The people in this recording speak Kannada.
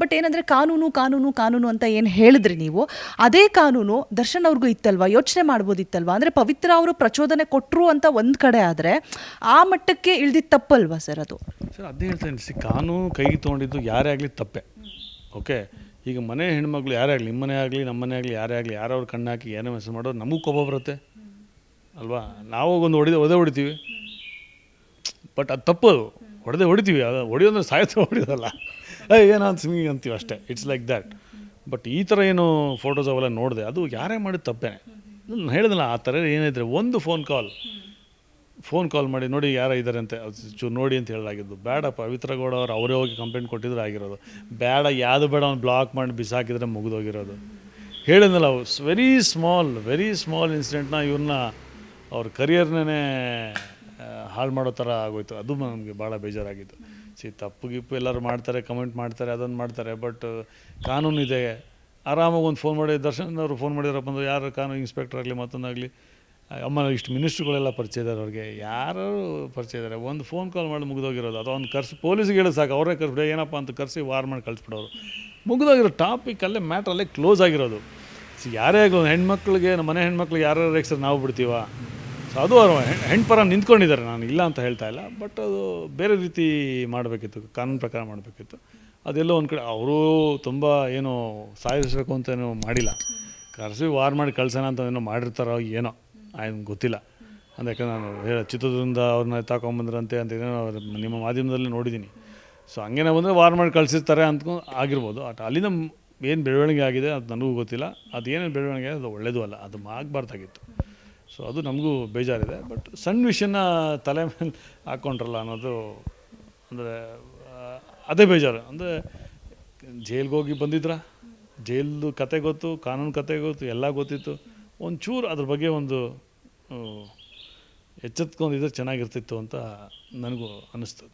ಬಟ್ ಏನಂದರೆ ಕಾನೂನು ಕಾನೂನು ಕಾನೂನು ಅಂತ ಏನು ಹೇಳಿದ್ರಿ ನೀವು, ಅದೇ ಕಾನೂನು ದರ್ಶನ್ ಅವ್ರಿಗೂ ಇತ್ತಲ್ವಾ? ಯೋಚನೆ ಮಾಡ್ಬೋದಿತ್ತಲ್ವಾ? ಅಂದರೆ ಪವಿತ್ರ ಅವರು ಪ್ರಚೋದನೆ ಕೊಟ್ಟರು ಅಂತ ಒಂದು ಕಡೆ ಆದರೆ ಆ ಮಟ್ಟಕ್ಕೆ ಇಳ್ದಿದ್ದು ತಪ್ಪಲ್ವಾ ಸರ್ ಅದು? ಸರ್, ಅದೇ ಹೇಳ್ತೇನೆ. ಸಿ, ಕಾನೂನು ಕೈಗೆ ತೊಗೊಂಡಿದ್ದು ಯಾರೇ ಆಗಲಿ ತಪ್ಪೆ. ಓಕೆ? ಈಗ ಮನೆ ಹೆಣ್ಮಗಳು ಯಾರೇ ಆಗಲಿ, ನಿಮ್ಮನೆ ಆಗಲಿ ನಮ್ಮ ಮನೆ ಆಗಲಿ, ಯಾರೇ ಆಗಲಿ, ಯಾರವ್ರ ಕಣ್ಣು ಹಾಕಿ ಏನೋ ಮೆಸೇಜ್ ಮಾಡೋದು ನಮಗೂ ಕೋಪ ಬರುತ್ತೆ. ಅಲ್ವಾ? ನಾವು ಒಂದು ಹೊಡೆದು ಒದೆ ಹೊಡಿತೀವಿ. ಬಟ್ ಅದು ತಪ್ಪು ಹೊಡೆದೇ ಹೊಡಿತೀವಿ. ಅದು ಹೊಡಿಯೋದ್ರೆ ಸಾಯ್ತು ಹೊಡಿಯೋದಲ್ಲ. ಏನೋ ಸಿಂಗಿಂಗ್ ಅಂತೀವಿ ಅಷ್ಟೇ. ಇಟ್ಸ್ ಲೈಕ್ ದ್ಯಾಟ್ ಬಟ್ ಈ ಥರ ಏನು ಫೋಟೋಸ್ ಅವೆಲ್ಲ ನೋಡಿದೆ, ಅದು ಯಾರೇ ಮಾಡಿದ ತಪ್ಪೇನೆ. ನಾನು ಹೇಳಿದ್ನಲ್ಲ, ಆ ಥರ ಏನಿದ್ರೆ ಒಂದು ಫೋನ್ ಕಾಲ್ ಫೋನ್ ಕಾಲ್ ಮಾಡಿ, ನೋಡಿ ಯಾರೋ ಇದ್ದಾರೆ ಅಂತ ಚೂರು ನೋಡಿ ಅಂತ ಹೇಳಲಾಗಿದ್ದು. ಬೇಡ ಪವಿತ್ರ ಗೌಡ ಅವ್ರು ಅವರೇ ಹೋಗಿ ಕಂಪ್ಲೇಂಟ್ ಕೊಟ್ಟಿದ್ರೆ ಆಗಿರೋದು. ಬೇಡ ಯಾವುದು ಬೇಡ ಅವ್ನು ಬ್ಲಾಕ್ ಮಾಡಿ ಬಿಸಾಕಿದ್ರೆ ಮುಗಿದೋಗಿರೋದು. ಹೇಳಿದ್ನಲ್ಲ ವೆರಿ ಸ್ಮಾಲ್ ವೆರಿ ಸ್ಮಾಲ್ ಇನ್ಸಿಡೆಂಟ್ನ ಇವ್ರನ್ನ ಅವ್ರ ಕರಿಯರ್ನೇ ಹಾಳು ಮಾಡೋ ಥರ ಆಗೋಯ್ತು. ಅದು ನಮಗೆ ಭಾಳ ಬೇಜಾರಾಗಿತ್ತು. ಸಿ ತಪ್ಪು ಗಿಪ್ಪು ಎಲ್ಲರೂ ಮಾಡ್ತಾರೆ ಕಮೆಂಟ್ ಮಾಡ್ತಾರೆ ಅದನ್ನು ಮಾಡ್ತಾರೆ ಬಟ್ ಕಾನೂನು ಇದೆ. ಆರಾಮಾಗಿ ಒಂದು ಫೋನ್ ಮಾಡಿ, ದರ್ಶನ್ ಅವರು ಫೋನ್ ಮಾಡಿದ್ರಪ್ಪ ಅಂದ್ರೆ ಯಾರು ಕಾನೂನು ಇನ್ಸ್ಪೆಕ್ಟರ್ ಆಗಲಿ ಮತ್ತೊಂದಾಗಲಿ, ಅಮ್ಮ, ಇಷ್ಟು ಮಿನಿಸ್ಟ್ರುಗಳೆಲ್ಲ ಪರಿಚಯ ಇದ್ದಾರೆ ಅವ್ರಿಗೆ. ಯಾರು ಪರಿಚಯ ಇದ್ದಾರೆ ಒಂದು ಫೋನ್ ಕಾಲ್ ಮಾಡಿ ಮುಗಿದೋಗಿರೋದು. ಅದು ಅವ್ನು ಕರ್ಸಿ ಪೊಲೀಸ್ಗೆ ಹೇಳೋದು ಸಾಕು, ಅವರೇ ಕರ್ಸ್ಬಿಡ, ಏನಪ್ಪ ಅಂತ ಕರೆಸಿ ವಾರ್ ಮಾಡಿ ಕಳಿಸ್ಬಿಡೋರು. ಮುಗಿದೋಗಿರೋ ಟಾಪಿಕ್ ಅಲ್ಲೇ ಮ್ಯಾಟ್ರಲ್ಲೇ ಕ್ಲೋಸ್ ಆಗಿರೋದು. ಯಾರೇ ಆಗಲಿ ಹೆಣ್ಮಕ್ಳಿಗೆ, ನಮ್ಮ ಮನೆ ಹೆಣ್ಮಕ್ಳಿಗೆ ಯಾರು ರೇಕ್ಸರ್ ನಾವು ಬಿಡ್ತೀವ? ಸೊ ಅದು ಅವರು ಹೆಣ್ಣು ಪರ ನಿಂತ್ಕೊಂಡಿದ್ದಾರೆ. ನಾನು ಇಲ್ಲ ಅಂತ ಹೇಳ್ತಾ ಇಲ್ಲ. ಬಟ್ ಅದು ಬೇರೆ ರೀತಿ ಮಾಡಬೇಕಿತ್ತು, ಕಾನೂನು ಪ್ರಕಾರ ಮಾಡಬೇಕಿತ್ತು. ಅದೆಲ್ಲೋ ಒಂದು ಕಡೆ, ಅವರು ತುಂಬ ಏನು ಸಾಯಿಸಬೇಕು ಏನೋ ಮಾಡಿಲ್ಲ. ಕರೆಸಿ ವಾರ್ ಮಾಡಿ ಕಳ್ಸೋಣ ಅಂತ ಏನೋ ಮಾಡಿರ್ತಾರೋ ಏನೋ, ಆಯ್ತು, ಗೊತ್ತಿಲ್ಲ. ಅದಕ್ಕೆ ನಾನು ಹೇಳ, ಚಿತ್ರದುರ್ಗದಿಂದ ಅವ್ರನ್ನ ತಾಕೊಂಬಂದ್ರಂತೆ ಅಂತ ಏನೋ ನಿಮ್ಮ ಮಾಧ್ಯಮದಲ್ಲಿ ನೋಡಿದ್ದೀನಿ. ಸೊ ಹಂಗೇನ ಬಂದರೆ ವಾರ್ ಮಾಡಿ ಕಳಿಸಿರ್ತಾರೆ ಅಂತ ಆಗಿರ್ಬೋದು. ಅಟ್ ಅಲ್ಲಿಂದ ಏನು ಬೆಳವಣಿಗೆ ಆಗಿದೆ ಅದು ನನಗೂ ಗೊತ್ತಿಲ್ಲ. ಅದು ಏನೇನು ಬೆಳವಣಿಗೆ ಅದು ಒಳ್ಳೇದು ಅಲ್ಲ. ಅದು ಆಗಬಾರ್ದಾಗಿತ್ತು. ಸೊ ಅದು ನಮಗೂ ಬೇಜಾರಿದೆ. ಬಟ್ ಸಣ್ಣ ವಿಷಯನ ತಲೆ ಮೇಲೆ ಹಾಕ್ಕೊಂಡ್ರಲ್ಲ ಅನ್ನೋದು ಅಂದರೆ ಅದೇ ಬೇಜಾರು. ಅಂದರೆ ಜೈಲ್ಗೆ ಹೋಗಿ ಬಂದಿದ್ರ? ಜೈಲ್ದು ಕತೆ ಗೊತ್ತು, ಕಾನೂನು ಕತೆ ಗೊತ್ತು, ಎಲ್ಲ ಗೊತ್ತಿತ್ತು. ಒಂಚೂರು ಅದ್ರ ಬಗ್ಗೆ ಒಂದು ಎಚ್ಚೆತ್ಕೊಂಡಿದ್ರೆ ಚೆನ್ನಾಗಿರ್ತಿತ್ತು ಅಂತ ನನಗೂ ಅನ್ನಿಸ್ತದೆ.